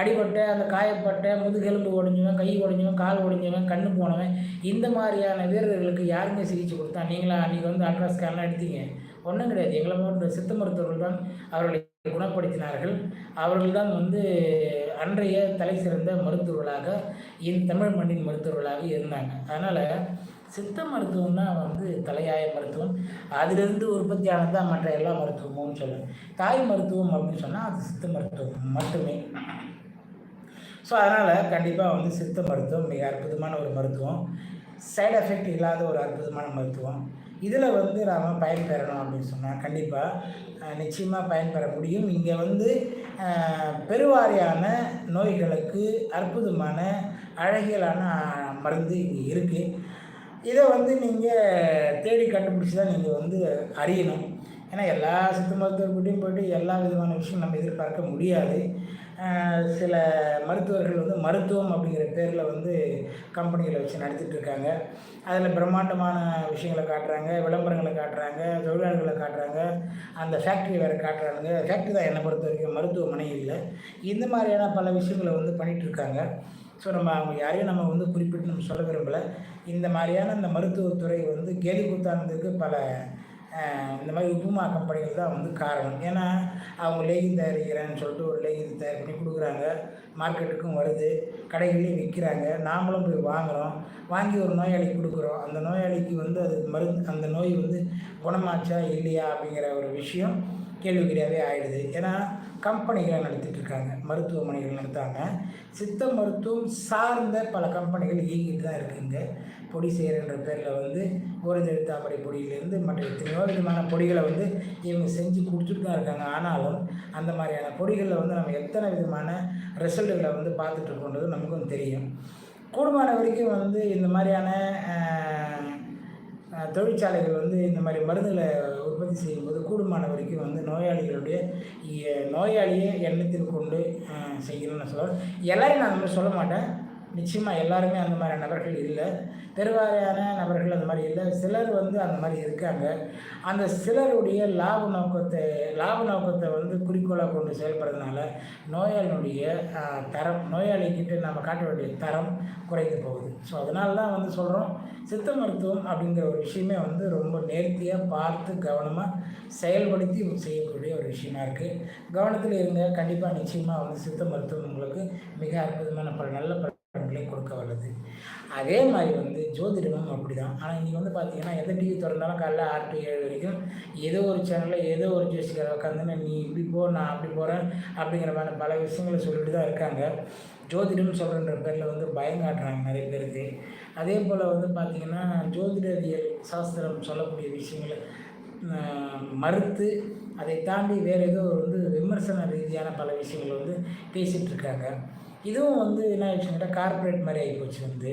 அடிபட்ட அந்த காயப்பட்ட முதுகெலும்பு உடஞ்சவன் கை உடஞ்சவன் கால் உடஞ்சவன் கண்ணு போனவன் இந்த மாதிரியான வீரர்களுக்கு யாருமே சிகிச்சை கொடுத்தா? நீங்களா? அன்றைக்கி வந்து அல்ட்ரா ஸ்கேன்லாம் எடுத்தீங்க. ஒன்றும் கிடையாது. எங்களை போன்ற சித்த மருத்துவர்கள் தான் அவர்களை குணப்படுத்தினார்கள். அவர்கள் தான் வந்து அன்றைய தலை சிறந்த மருத்துவர்களாக இன் தமிழ் மண்ணின் மருத்துவர்களாக இருந்தாங்க. அதனால் சித்த மருத்துவம்னா வந்து தலையாய மருத்துவம். அதிலிருந்து உற்பத்தியானது தான் மற்ற எல்லா மருத்துவமும் சொல்லுவேன் தாய் மருத்துவம் அப்படின்னு சொன்னால் அது சித்த மருத்துவம் மட்டுமே. ஸோ அதனால் கண்டிப்பாக வந்து சித்த மருத்துவம் மிக அற்புதமான ஒரு மருத்துவம். சைடு எஃபெக்ட் இல்லாத ஒரு அற்புதமான மருத்துவம். இதில் வந்து நாம் பயன்பெறணும் அப்படின்னு சொன்னால் கண்டிப்பாக நிச்சயமாக பயன்பெற முடியும். இங்கே வந்து பெருவாரியான நோய்களுக்கு அற்புதமான அழகியலான மருந்து இங்கே இருக்குது இதை வந்து நீங்கள் தேடி கண்டுபிடிச்சி தான் நீங்கள் வந்து அறியணும். ஏன்னா எல்லா சித்த மருத்துவர்கிட்டையும் போய்ட்டு எல்லா விதமான விஷயம் நம்ம எதிர்பார்க்க முடியாது. சில மருத்துவர்கள் வந்து மருத்துவம் அப்படிங்கிற பேரில் வந்து கம்பெனிகளை வச்சு நடத்திட்டுருக்காங்க அதில் பிரம்மாண்டமான விஷயங்களை காட்டுறாங்க விளம்பரங்களை காட்டுறாங்க தொழிலாளர்களை காட்டுறாங்க. அந்த ஃபேக்ட்ரி வேறு காட்டுறாங்க ஃபேக்ட்ரி தான் என்னை பொறுத்த வரைக்கும் மருத்துவமனை இல்லை. இந்த மாதிரியான பல விஷயங்களை வந்து பண்ணிகிட்ருக்காங்க ஸோ நம்ம அவங்க யாரையும் நம்ம வந்து குறிப்பிட்டு நம்ம சொல்ல விரும்பலை. இந்த மாதிரியான இந்த மருத்துவத்துறை வந்து கேலி குத்தானதுக்கு பல இந்த மாதிரி உப்புமா கம்பெனிகள் தான் வந்து காரணம். ஏன்னா அவங்க லேகிங் தயாரிக்கிறேன்னு சொல்லிட்டு ஒரு லேகிங் தயார் பண்ணி கொடுக்குறாங்க. மார்க்கெட்டுக்கும் வருது. கடைகள்லேயும் விற்கிறாங்க. நாமளும் போய் வாங்குகிறோம் வாங்கி ஒரு நோயாளிக்கு கொடுக்குறோம். அந்த நோயாளிக்கு வந்து அது மருந்து அந்த நோய் வந்து குணமாச்சா இல்லையா அப்படிங்கிற ஒரு விஷயம் கேள்விக்குறியாகவே ஆகிடுது ஏன்னா கம்பெனிகளை நடத்திட்டுருக்காங்க மருத்துவமனைகள் நடத்தாங்க சித்த மருத்துவம் சார்ந்த பல கம்பெனிகள் இயங்கிட்டு தான் இருக்குங்க பொடி செய்கிறன்ற பேரில் வந்து எழுத்தாப்படை பொடியிலேருந்து மற்ற எத்தனையோ விதமான பொடிகளை வந்து இவங்க செஞ்சு கொடுத்துட்டு தான் இருக்காங்க. ஆனாலும் அந்த மாதிரியான பொடிகளில் வந்து நம்ம எத்தனை விதமான ரிசல்ட்டுகளை வந்து பார்த்துட்ருக்கோன்றது நமக்கும் தெரியும். கூடுமான வரைக்கும் வந்து இந்த மாதிரியான தொழிற்சாலைகள் வந்து இந்த மாதிரி மருந்துகளை உற்பத்தி செய்யும்போது கூடுமான வரைக்கும் வந்து நோயாளிகளுடைய நோயாளியை எண்ணத்தில் கொண்டு அஹ், செய்யணும்னு நான் சொல்லுவேன் எல்லாரையும் நான் அந்த மாதிரி சொல்ல மாட்டேன். நிச்சயமாக எல்லாருமே அந்த மாதிரி நபர்கள் இல்லை. பெருவாரியான நபர்கள் அந்த மாதிரி இல்லை. சிலர் வந்து அந்த மாதிரி இருக்காங்க. அந்த சிலருடைய லாப நோக்கத்தை லாப நோக்கத்தை வந்து குறிக்கோளாக கொண்டு செயல்படுறதுனால நோயாளினுடைய தரம் நோயாளிக்கிட்ட நம்ம காட்ட வேண்டிய தரம் குறைந்து போகுது. ஸோ அதனால தான் வந்து சொல்கிறோம் சித்த மருத்துவம் அப்படிங்கிற ஒரு விஷயமே வந்து ரொம்ப நேர்த்தியாக பார்த்து கவனமாக செயல்படுத்தி செய்யக்கூடிய ஒரு விஷயமா இருக்குது கவனத்தில் இருங்க. கண்டிப்பாக நிச்சயமாக வந்து சித்த மருத்துவம் உங்களுக்கு மிக அற்புதமான பல நல்ல பலன்களை கொடுக்க வல்லது. அதே மாதிரி வந்து ஜோதிடமும் அப்படி தான் ஆனால் இன்றைக்கி வந்து பார்த்தீங்கன்னா எந்த டிவி திறந்தாலும் காலைல ஆறு டு ஏழு வரைக்கும் ஏதோ ஒரு சேனலில் ஏதோ ஒரு ஜோசிக்கார உட்காந்துன்னு நீ இப்படி போ நான் அப்படி போகிறேன் அப்படிங்கிற மாதிரி பல விஷயங்களை சொல்லிட்டு தான் இருக்காங்க. ஜோதிடம் சொல்கிற பேரில் வந்து பயம் காட்டுறாங்க நிறைய பேருக்கு. அதே போல் வந்து பார்த்திங்கன்னா ஜோதிடவியல் சாஸ்திரம் சொல்லக்கூடிய விஷயங்களை மறுத்து அதை தாண்டி வேறு ஏதோ வந்து விமர்சன ரீதியான பல விஷயங்கள் வந்து பேசிகிட்ருக்காங்க இதுவும் வந்து என்ன ஆயிடுச்சுன்னு கேட்டால் கார்ப்பரேட் மாதிரி ஆகிப்போச்சு வந்து.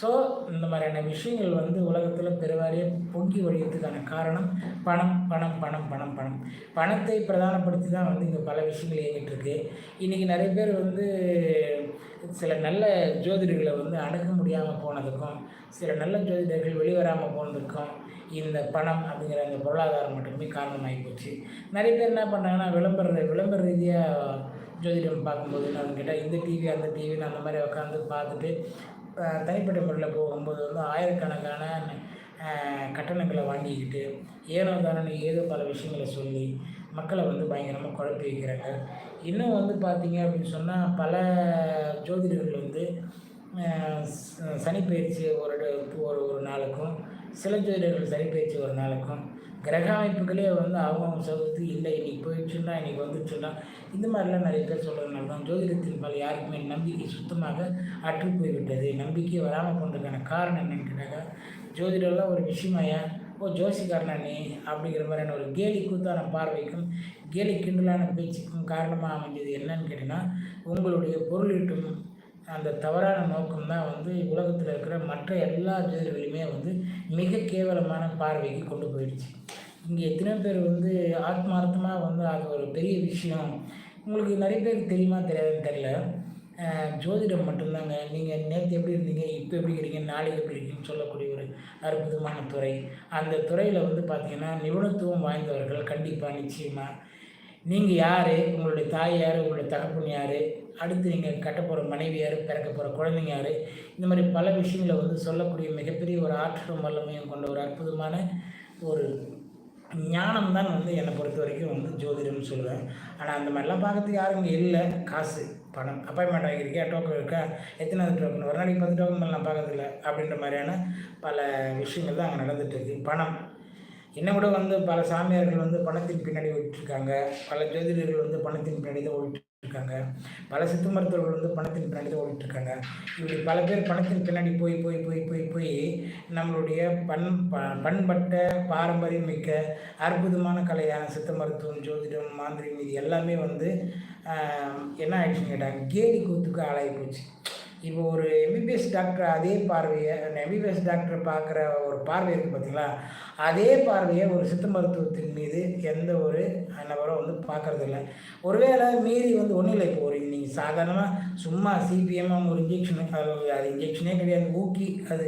ஸோ இந்த மாதிரியான விஷயங்கள் வந்து உலகத்தில் பெருவாரியாக பொங்கி ஒழியத்துக்கான காரணம் பணம் பணம் பணம் பணம் பணம். பணத்தை பிரதானப்படுத்தி தான் வந்து இங்கே பல விஷயங்கள் இயங்கிட்டு இருக்கு இன்றைக்கி நிறைய பேர் வந்து சில நல்ல ஜோதிடர்களை வந்து அணுக முடியாமல் போனதுக்கும் சில நல்ல ஜோதிடர்கள் வெளிவராமல் போனதுக்கும் இந்த பணம் அப்படிங்கிற அந்த பொருளாதாரம் மட்டுமே காரணமாகி போச்சு. நிறைய பேர் என்ன பண்ணாங்கன்னா விளம்பர விளம்பர ரீதியாக ஜோதிடம் பார்க்கும்போது நான் கேட்டால் இந்த டிவி அந்த டிவின்னு அந்த மாதிரி உட்காந்து பார்த்துட்டு தனிப்பட்ட முறையில் போகும்போது வந்து ஆயிரக்கணக்கான கட்டணங்களை வாங்கிக்கிட்டு ஏனோ தானே ஏதோ பல விஷயங்களை சொல்லி மக்களை வந்து பயங்கரமாக குழப்பி வைக்கிறாங்க. இன்னும் வந்து பார்த்தீங்க அப்படின்னு சொன்னால் பல ஜோதிடர்கள் வந்து சனிப்பயிற்சி ஒரு ஒரு ஒரு நாளுக்கும் சில ஜோதிடர்கள் சனிப்பெயர்ச்சி ஒரு நாளுக்கும் கிரக அமைப்புகளே வந்து அவங்கவுங்க சொல்கிறது இல்லை. இன்னைக்கு போயிடுச்சுன்னா இன்னைக்கு வந்துச்சுன்னா இந்த மாதிரிலாம் நிறைய பேர் சொல்கிறதுனால தான் ஜோதிடத்தின் பல யாருக்குமே நம்பிக்கை சுத்தமாக அற்று போய்விட்டது. நம்பிக்கை வராமல் போனதுக்கான காரணம் என்னன்னு கேட்டாக்கா ஜோதிடம்லாம் ஒரு விஷயமாயா ஓ ஜோசிக்காரனா நீ? அப்படிங்கிற மாதிரியான ஒரு கேலி கூத்தான பார்வைக்கும் கேலி கிண்டலான பேச்சுக்கும் காரணமாக அமைஞ்சது என்னன்னு கேட்டிங்கன்னா உங்களுடைய பொருளீட்டும் அந்த தவறான நோக்கம் தான் வந்து உலகத்தில் இருக்கிற மற்ற எல்லா ஜோதிடர்களையுமே வந்து மிக கேவலமான பார்வைக்கு கொண்டு போயிடுச்சு. இங்கே எத்தனை பேர் வந்து ஆத்மார்த்தமாக வந்து அது ஒரு பெரிய விஷயம். உங்களுக்கு நிறைய பேருக்கு தெரியுமா தெரியாதுன்னு தெரில ஜோதிடம் மட்டும்தாங்க. நீங்கள் நேற்று எப்படி இருந்தீங்க இப்போ எப்படி இருக்கீங்க நாளைக்கு எப்படி இருக்கீங்கன்னு சொல்லக்கூடிய ஒரு அற்புதமான துறை. அந்த துறையில் வந்து பார்த்திங்கன்னா நிபுணத்துவம் வாய்ந்தவர்கள் கண்டிப்பாக நிச்சயமாக நீங்கள் யார்? உங்களுடைய தாய் யார்? உங்களுடைய தகப்பன் யார்? அடுத்து நீங்கள் கட்ட போகிற மனைவி யார்? பிறக்க போகிற குழந்தைங்க யார்? இந்த மாதிரி பல விஷயங்களை வந்து சொல்லக்கூடிய மிகப்பெரிய ஒரு ஆற்றலும் வல்லமையும் கொண்ட ஒரு அற்புதமான ஒரு ஞானம் தான் வந்து என்னை பொறுத்த வரைக்கும் வந்து ஜோதிடம்னு சொல்லுவேன். ஆனால் அந்த மாதிரிலாம் பார்க்கறதுக்கு யாரும் இங்கே இல்லை. காசு பணம். அப்பாயின்மெண்ட் வாங்கியிருக்கேன் டோக்கன் இருக்கா? எத்தனாவது டோக்கன் ஒரு நாளைக்கு பத்து டோக்கன் நான் பார்க்கறதில்ல. அப்படின்ற மாதிரியான பல விஷயங்கள் தான் அங்கே நடந்துகிட்ருக்கு பணம். இன்னும் கூட வந்து பல சாமியார்கள் வந்து பணத்தின் பின்னாடி ஓடிட்டுருக்காங்க. பல ஜோதிடர்கள் வந்து பணத்தின் பின்னாடி தான் ஓடிட்டு இருக்காங்க பல சித்து மருத்துவர்கள் வந்து பணத்தின் பின்னாடி தான் ஓடிட்டு இருக்காங்க இப்படி பல பேர் பணத்தின் பின்னாடி போய் போய் போய் போய் போய் நம்மளுடைய பண் ப- பண்பட்ட பாரம்பரியம் மிக்க அற்புதமான கலையான சித்த மருத்துவம் ஜோதிடம் மாந்திரியம் இது எல்லாமே வந்து என்ன ஆயிடுச்சுன்னு கேட்டாங்க கேலி கூத்துக்கு ஆளாகி போச்சு. இப்போ ஒரு எம்பிபிஎஸ் டாக்டர் அதே பார்வையை எம்பிபிஎஸ் டாக்டர் பார்க்குற ஒரு பார்வை இருக்குது பார்த்தீங்களா அதே பார்வையை ஒரு சித்த மருத்துவத்தின் மீது எந்த ஒரு நபரும் வந்து பார்க்குறது இல்லை ஒருவேளை மீறி வந்து ஒன்றும் இல்லை இப்போ ஒரு நீங்கள் சாதாரணமாக சும்மா சிபிஎம் ஒரு இன்ஜெக்ஷனு அது இன்ஜெக்ஷனே கிடையாது ஊக்கி அது.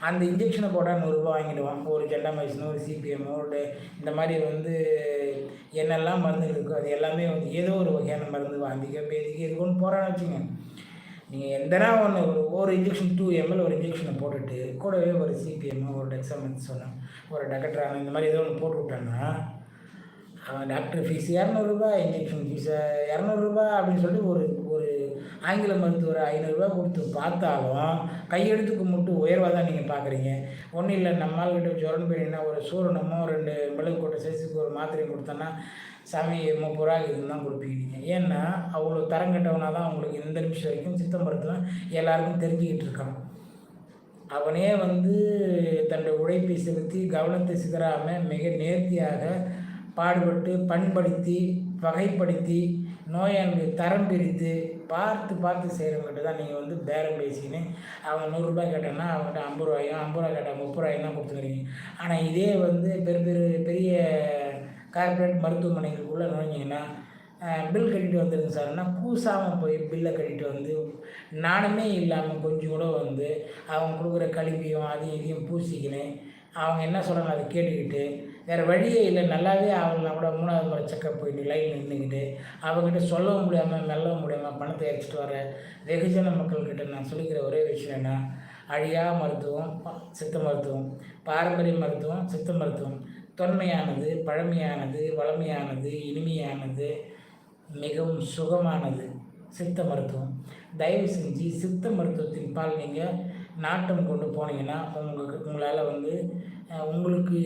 அந்த இன்ஜெக்ஷனை போட்டால் நூறுரூபா வாங்கிடுவான். ஒரு ஜெண்டாமைசினோ ஒரு சிபிஎம்மோ ஒரு இந்த மாதிரி வந்து என்னெல்லாம் மருந்துகள் இருக்கோ அது எல்லாமே வந்து ஏதோ ஒரு வகையான மருந்து வாந்திக்க பேதிக்க இது கொண்டு போகிறான்னு வச்சுங்க நீங்கள் எந்தனா ஒன்று ஒரு இன்ஜெக்ஷன் டூ எம்எல் ஒரு இன்ஜெக்ஷனை போட்டுட்டு கூடவே ஒரு சிபிஎம் ஒரு டெக்ஸாமெத் சொன்னேன் ஒரு டெக்கட்ரான் இந்த மாதிரி ஏதோ ஒன்று போட்டு விட்டாங்கன்னா டாக்டர் ஃபீஸ் இரநூறுபா இன்ஜெக்ஷன் ஃபீஸ் இரநூறுபா அப்படின்னு சொல்லிட்டு ஒரு ஆங்கில ஆங்கில ஒரு ஐநூறுரூவா கொடுத்து பார்த்தாலும் கையெழுத்துக்கு கும்பிட்டு உயர்வாக தான் நீங்கள் பார்க்குறீங்க ஒன்றும் இல்லை நம்மால்கிட்ட ஜுரம் போயிட்டீங்கன்னா ஒரு சூரணமோ ரெண்டு மிளகு கொட்டை சேசுக்கு ஒரு மாத்திரை கொடுத்தோன்னா சாமி முப்பது ரூபா இதுன்னு தான் கொடுப்பீங்க. ஏன்னா அவ்வளோ கெட்டவனா தான் அவங்களுக்கு இந்த நிமிஷம் வரைக்கும் சித்த மருத்துவம் எல்லாருக்கும் தெரிஞ்சுக்கிட்டு இருக்கான். அவனே வந்து தன்னுடைய உழைப்பை செலுத்தி கவனத்தை சிதறாமல் மிக நேர்த்தியாக பாடுபட்டு பண்படுத்தி வகைப்படுத்தி நோயாளிகளை தரம் பிரித்து பார்த்து பார்த்து செய்கிறவங்ககிட்ட தான் நீங்கள் வந்து பேரம் பேசிக்கின்னு அவங்க நூறுரூபா கேட்டாங்கன்னா அவன்கிட்ட ஐம்பது ரூபாயும் ஐம்பது ரூபா கேட்டால் முப்பது ரூபாயும் தான் கொடுத்துக்கிறீங்க ஆனால் இதே வந்து பெரு பெரு பெரிய கார்ப்பரேட் மருத்துவமனைகளுக்குள்ளே நுழைஞ்சிங்கன்னா பில் கட்டிட்டு வந்துடுங்க சார்னா பூசாமல் போய் பில்லை கட்டிட்டு வந்து நானுமே இல்லாமல் கொஞ்சம் கூட வந்து அவங்க கொடுக்குற கழிவையும் அதையும் இதையும் பூசிக்கின்னு அவங்க என்ன சொல்கிறாங்க அதை கேட்டுக்கிட்டு வேறு வழியே இல்லை. நல்லாவே ஆகலாம் கூட மூணாவது முறை செக்கப் போயிட்டு லைன் நின்றுக்கிட்டு அவங்ககிட்ட சொல்லவும் முடியாமல் மெல்லவும் முடியாமல் பணத்தை எரிச்சிட்டு வர வெகுஜன மக்கள்கிட்ட நான் சொல்லிக்கிற ஒரே விஷயம் என்ன? அழியா மருத்துவம் சித்த மருத்துவம் பாரம்பரிய மருத்துவம் சித்த மருத்துவம். தொன்மையானது பழமையானது வளமையானது இனிமையானது மிகவும் சுகமானது. சித்த மருத்துவம். தயவு செஞ்சு சித்த மருத்துவத்தின் பால் நீங்கள் நாட்டம் கொண்டு போனீங்கன்னா உங்களுக்கு உங்களால் வந்து உங்களுக்கு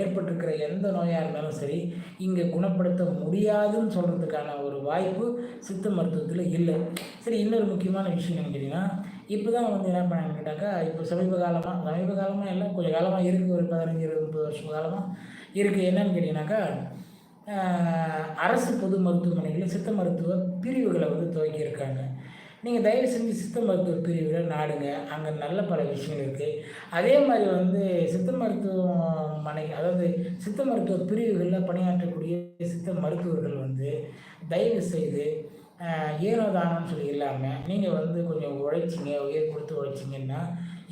ஏற்பட்டிருக்கிற எந்த நோயாக இருந்தாலும் சரி இங்கே குணப்படுத்த முடியாதுன்னு சொல்கிறதுக்கான ஒரு வாய்ப்பு சித்த மருத்துவத்தில் இல்லை. சரி இன்னொரு முக்கியமான விஷயம் என்னன்னு கேட்டிங்கன்னா இப்போ தான் வந்து என்ன பண்ணாங்க கேட்டாக்கா இப்போ சமீப காலமாக சமீப காலமாக இல்லை கொஞ்சம் காலமாக இருக்குது ஒரு பதினஞ்சு இருபது முப்பது வருஷம் காலமாக இருக்குது என்னன்னு கேட்டிங்கனாக்கா அரசு பொது மருத்துவமனைகளில் சித்த மருத்துவ பிரிவுகளை வந்து துவக்கியிருக்காங்க. நீங்கள் தயவு செஞ்சு சித்த மருத்துவ பிரிவில் நாடுங்க. அங்கே நல்ல பல விஷயங்கள் இருக்குது அதே மாதிரி வந்து சித்த மருத்துவமனை அதாவது சித்த மருத்துவ பிரிவுகளில் பணியாற்றக்கூடிய சித்த மருத்துவர்கள் வந்து தயவு செய்து ஏனோதானம் சொல்லி இல்லாமல் நீங்கள் வந்து கொஞ்சம் உழைச்சிங்க உயர் கொடுத்து உழைச்சிங்கன்னா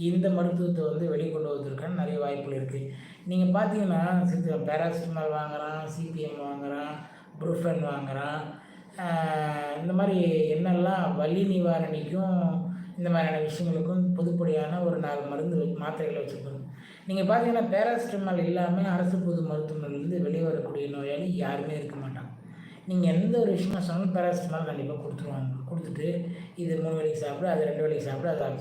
இந்த மருத்துவத்தை வந்து வெளிக்கொண்டு வருவதற்கான நிறைய வாய்ப்புகள் இருக்குது நீங்கள் பார்த்தீங்கன்னா சித்த பேராசிட்டமால் வாங்குகிறான் சிபிஎம் வாங்குகிறான் ப்ரூஃபன் வாங்குகிறான் இந்த மாதிரி என்னெல்லாம் வலி நிவாரணிக்கும் இந்த மாதிரியான விஷயங்களுக்கும் பொதுப்படியான ஒரு நாலு மருந்து மாத்திரைகளை வச்சுருக்கோம். நீங்கள் பார்த்தீங்கன்னா பேராசிட்டமால் இல்லாமல் அரசு பொது மருத்துவமனையிலேருந்து வெளியே வரக்கூடிய நோயாளி யாருமே இருக்க மாட்டாங்க. நீங்கள் எந்த ஒரு விஷயமா சொன்னாலும் பேராசிட்டமால் கண்டிப்பாக கொடுத்துருவாங்க. கொடுத்துட்டு இது மூணு வேலைக்கு சாப்பிடு அது ரெண்டு வேலைக்கு சாப்பிடு அது அது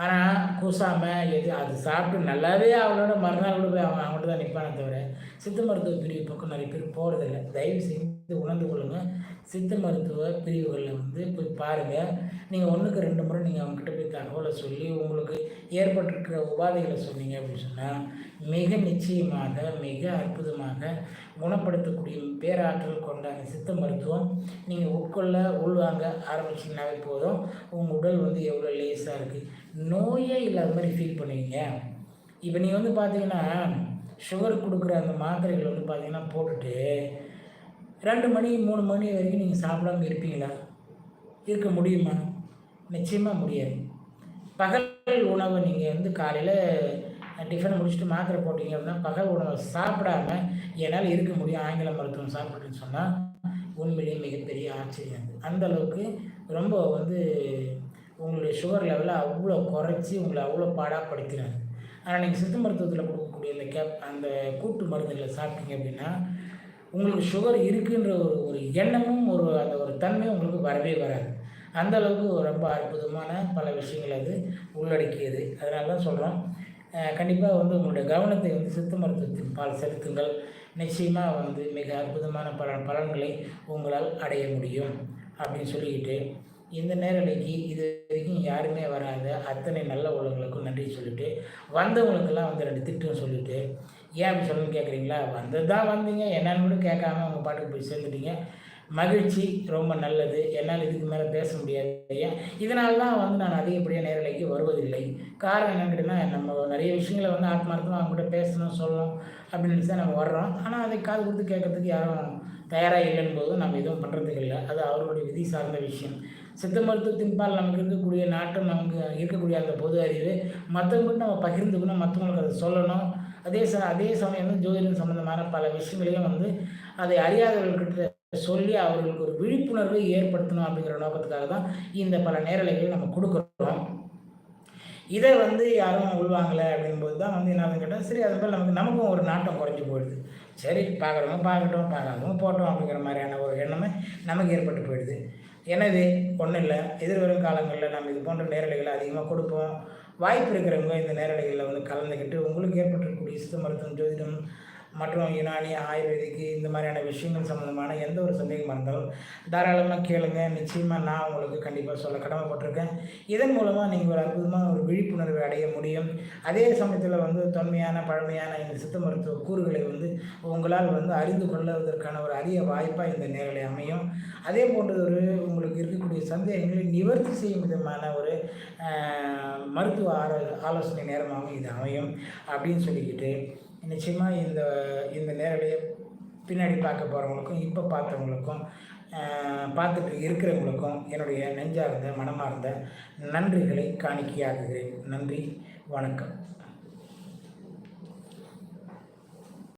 ஆனால் கூசாமல் எது அது சாப்பிட்டு நல்லாவே அவளோட மறுநாள் கூட போய் அவன் அவன்கிட்ட தான் நிற்பானே தவிர சித்த மருத்துவ பிரிவு பக்கம் நிறைய பேர் போகிறதில்ல தயவு செய்து உணர்ந்து கொள்ளுங்கள் சித்த மருத்துவ பிரிவுகளில் வந்து போய் பாருங்கள் நீங்கள் ஒன்றுக்கு ரெண்டு முறை நீங்கள் அவங்ககிட்ட போய் தகவலை சொல்லி உங்களுக்கு ஏற்பட்டிருக்கிற உபாதைகளை சொன்னீங்க அப்படின்னு சொன்னால் மிக நிச்சயமாக மிக அற்புதமாக குணப்படுத்தக்கூடிய பேராற்றல் கொண்ட அந்த சித்த மருத்துவம் நீங்கள் உட்கொள்ள உள்வாங்க ஆரம்பிச்சிங்கனாவே போதும். உங்கள் உடல் வந்து எவ்வளோ லேஸாக இருக்குது நோயே இல்லாத மாதிரி ஃபீல் பண்ணுவீங்க இப்போ நீங்கள் வந்து பார்த்தீங்கன்னா சுகர் கொடுக்குற அந்த மாத்திரைகள் வந்து பார்த்தீங்கன்னா போட்டுட்டு ரெண்டு மணி மூணு மணி வரைக்கும் நீங்கள் சாப்பிடாமல் இருப்பீங்களா? இருக்க முடியுமா? நிச்சயமாக முடியாது. பகல் உணவை நீங்கள் வந்து காலையில் டிஃபன் முடிச்சுட்டு மாத்திரை போட்டீங்க அப்படின்னா பகல் உணவை சாப்பிடாம என்னால் இருக்க முடியும். ஆங்கில மருத்துவம் சாப்பிட்டுன்னு சொன்னால் உண்மையிலேயே மிகப்பெரிய ஆச்சரியம் அது. அந்தளவுக்கு ரொம்ப வந்து உங்களுடைய சுகர் லெவலை அவ்வளோ குறைச்சி உங்களை அவ்வளோ பாடாப்படுத்துகிறாங்க ஆனால் நீங்கள் சித்த மருத்துவத்தில் கொடுக்கக்கூடிய அந்த கேப் அந்த கூட்டு மருந்துகளை சாப்பிட்டீங்க அப்படின்னா உங்களுக்கு சுகர் இருக்குன்ற ஒரு ஒரு எண்ணமும் ஒரு அந்த ஒரு தன்மையும் உங்களுக்கு வரவே வராது. அந்த அளவுக்கு ரொம்ப அற்புதமான பல விஷயங்கள் அது உள்ளடக்கியது. அதனால தான் சொல்கிறோம் கண்டிப்பாக வந்து உங்களுடைய கவனத்தை வந்து சித்த மருத்துவத்தின் பால் செலுத்துங்கள். நிச்சயமாக வந்து மிக அற்புதமான பல பலன்களை உங்களால் அடைய முடியும் அப்படின்னு சொல்லிக்கிட்டு இந்த நேரலைக்கு இது வரைக்கும் யாருமே வராத அத்தனை நல்ல உள்ளவங்களுக்கும் நன்றி சொல்லிவிட்டு வந்தவங்களுக்கெல்லாம் வந்து ரெண்டு திட்டம் சொல்லிவிட்டு ஏன் அப்படி சொல்லணும்னு கேட்குறீங்களா வந்தது தான் வந்தீங்க என்னன்னு கூட கேட்காம உங்கள் பாட்டுக்கு போய் சேர்ந்துட்டீங்க. மகிழ்ச்சி ரொம்ப நல்லது. என்னால் இதுக்கு மேலே பேச முடியாது ஏன் இதனால தான் வந்து நான் அதிகப்படியாக நேரலைக்கு வருவதில்லை. காரணம் என்னன்னு கேட்டிங்கன்னா நம்ம நிறைய விஷயங்களை வந்து ஆத்மார்த்தமாக அவங்ககிட்ட பேசணும் சொல்லணும் அப்படின்னு தான் நம்ம வர்றோம். ஆனால் அதை காது கொடுத்து கேட்கறதுக்கு யாரும் தயாராக இல்லைன்னு போதும் நம்ம எதுவும் பண்ணுறதுக்கு இல்லை. அது அவர்களுடைய விதி சார்ந்த விஷயம். சித்த மருத்துவத்தின்பால் நமக்கு இருக்கக்கூடிய நாட்டம் நமக்கு இருக்கக்கூடிய அந்த பொது அறிவு மற்றவங்களுக்கு நம்ம பகிர்ந்துக்கணும் மற்றவங்களுக்கு அதை சொல்லணும். அதே ச அதே சமயம் வந்து ஜோதிடம் சம்மந்தமான பல விஷயங்களையும் வந்து அதை அறியாதவர்கிட்ட சொல்லி அவர்களுக்கு ஒரு விழிப்புணர்வை ஏற்படுத்தணும் அப்படிங்கிற நோக்கத்துக்காக தான் இந்த பல நேரலைகள் நம்ம கொடுக்குறோம். இதை வந்து யாரும் உள்வாங்கலை அப்படிங்கும்போது தான் வந்து என்ன கேட்டால் சரி அது போல் நமக்கு நமக்கும் ஒரு நாட்டம் குறைஞ்சி போயிடுது. சரி பார்க்குறவங்க பார்க்கட்டும் பார்க்காதவங்க போட்டோம் அப்படிங்கிற மாதிரியான ஒரு எண்ணமே நமக்கு ஏற்பட்டு போயிடுது. எனவே ஒன்றும் இல்லை. எதிர்வரும் காலங்களில் நம்ம இது போன்ற நேரலைகளை அதிகமாக கொடுப்போம். வாய்ப்பு இருக்கிறவங்க இந்த நேரலைகளில் வந்து கலந்துக்கிட்டு உங்களுக்கு ஏற்பட்டிருக்கக்கூடிய சித்த மருத்துவம் ஜோதிடம் மற்றும் யுனானி ஆயுர்வேதிக்கு இந்த மாதிரியான விஷயங்கள் சம்மந்தமான எந்த ஒரு சந்தேகமாக இருந்தாலும் தாராளமாக கேளுங்க. நிச்சயமாக நான் உங்களுக்கு கண்டிப்பாக சொல்ல கடமைப்பட்டிருக்கேன். இதன் மூலமாக நீங்கள் ஒரு அற்புதமான ஒரு விழிப்புணர்வை அடைய முடியும். அதே சமயத்தில் வந்து தொன்மையான பழமையான இந்த சித்த மருத்துவ கூறுகளை வந்து உங்களால் வந்து அறிந்து கொள்வதற்கான ஒரு அரிய வாய்ப்பாக இந்த நேரலை அமையும். அதே போன்ற ஒரு உங்களுக்கு இருக்கக்கூடிய சந்தேகங்களை நிவர்த்தி செய்யும் விதமான ஒரு மருத்துவ ஆலோசனை நேரமாகவும் இது அமையும் அப்படின்னு சொல்லிக்கிட்டு நிச்சயமாக இந்த இந்த நேரலையை பின்னாடி பார்க்க போகிறவங்களுக்கும் இப்போ பார்த்தவங்களுக்கும் பார்த்துட்டு இருக்கிறவங்களுக்கும் என்னுடைய நெஞ்சார்ந்த மனமார்ந்த நன்றிகளை காணிக்கையாக்குகிறேன். நன்றி வணக்கம்.